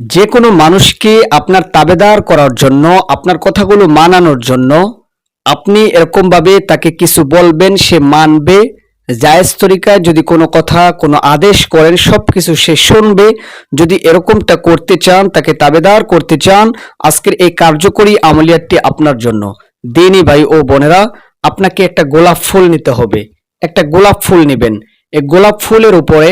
যে কোনো মানুষকে আপনার তাবেদার করার জন্য, আপনার কথাগুলো মানানোর জন্য, আপনি এরকমভাবে তাকে কিছু বলবেন, সে মানবে, জায়েজ তরিকায় যদি কোনো কথা, কোনো আদেশ করেন সব কিছু সে শুনবে। যদি এরকমটা করতে চান, তাকে তাবেদার করতে চান, আজকের এই কার্যকরী আমলিয়াতটি আপনার জন্য। দিনী ভাই ও বোনেরা, আপনাকে একটা গোলাপ ফুল নিতে হবে। একটা গোলাপ ফুল নেবেন। এই গোলাপ ফুলের উপরে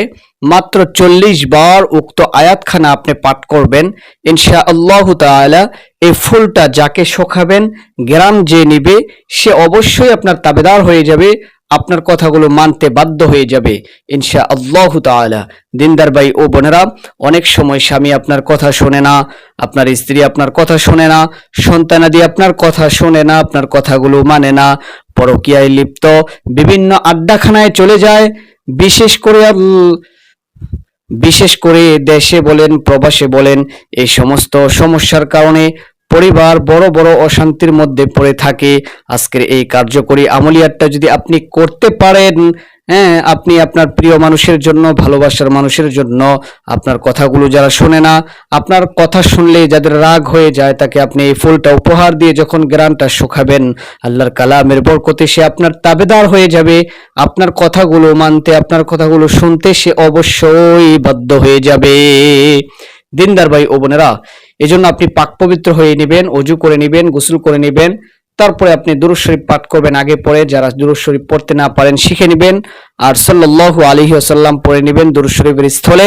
মাত্র চল্লিশ বার উক্ত আয়াতখানা আপনি পাঠ করবেন। ইনশা আল্লাহ তাআলা এই ফুলটা যাকে শোখাবেন গ্রাম যে নিবে, সে অবশ্যই আপনার তাবেদার হয়ে যাবে, আপনার কথাগুলো মানতে বাধ্য হয়ে যাবে। ইনশা আল্লাহ তাআলা। দিনদার ভাই ও বোনেরা, অনেক সময় স্বামী আপনার কথা শোনে না, আপনার স্ত্রী আপনার কথা শোনে না সন্তানাদি আপনার কথা শোনে না, আপনার কথাগুলো মানে না, পরকীয়ায় লিপ্ত, বিভিন্ন আড্ডাখানায় চলে যায় বিশেষ করে বিশেষ করে দেশে বলেন প্রবাসে বলেন এই সমস্ত সমস্যার কারণে পরিবার বড় বড় অশান্তির মধ্যে পড়ে থাকে। আজকের এই কার্যকরী আমলিয়াতটা যদি আপনি করতে পারেন হ্যাঁ আপনি আপনার প্রিয় মানুষের জন্য, ভালোবাসার মানুষের জন্য, আপনার কথাগুলো যারা শোনে না, আপনার কথা শুনলে যাদের রাগ হয়ে যায়, তাকে আপনি এই ফুলটা উপহার দিয়ে যখন গ্রানটা শুকাবেন, আল্লাহর কালামের বরকতে সে আপনার তাবেদার হয়ে যাবে। আপনার কথাগুলো মানতে, আপনার কথাগুলো শুনতে সে অবশ্যই বাধ্য হয়ে যাবে। দিনদার ভাই ও বোনেরা এজন্য আপনি পাক পবিত্র হয়ে নেবেন, অজু করে নেবেন, গোসল করে নেবেন। তারপরে আপনি দুরুদ শরীফ পাঠ করবেন আগে পরে, যারা দুরুদ শরীফ পড়তে না পারেন শিখে নেবেন। আর সাল্লাল্লাহু আলাইহি ওয়াসাল্লাম পড়ে নেবেন দুরুদ শরীফের স্থলে।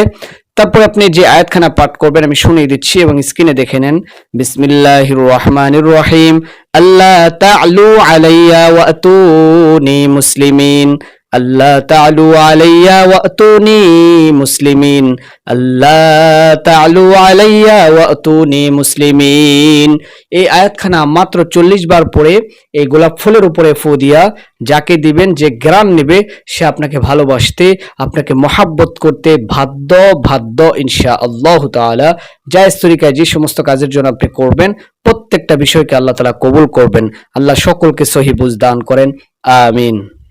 তারপরে আপনি যে আয়াতখানা পাঠ করবেন, আমি শুনিয়ে দিচ্ছি এবং স্ক্রিনে দেখে নেন। বিসমিল্লাহির রহমানির রহিম। আল্লাহ তা'লু আলাইয়া ওয়াতুনি মুসলিমিন। আল্লাহ তা'লু আলাইয়া ওয়াতুনি মুসলিমিন। আল্লাহ তা'লু আলাইয়া ওয়াতুনি মুসলিমিন। এই আয়াতখানা মাত্র চল্লিশ বার পরে এই গোলাপ ফুলের উপরে ফু দিয়া যাকে দিবেন, যে গ্রাম নেবে, সে আপনাকে ভালোবাসতে, আপনাকে মহাব্বত করতে বাধ্য বাধ্য ইনশা আল্লাহ তাআলা। জায়েজ তরিকায় যে সমস্ত কাজের জন্য আপনি করবেন, প্রত্যেকটা বিষয়কে আল্লাহ তাআলা কবুল করবেন। আল্লাহ সকলকে সহি বুঝ দান করেন। আমিন।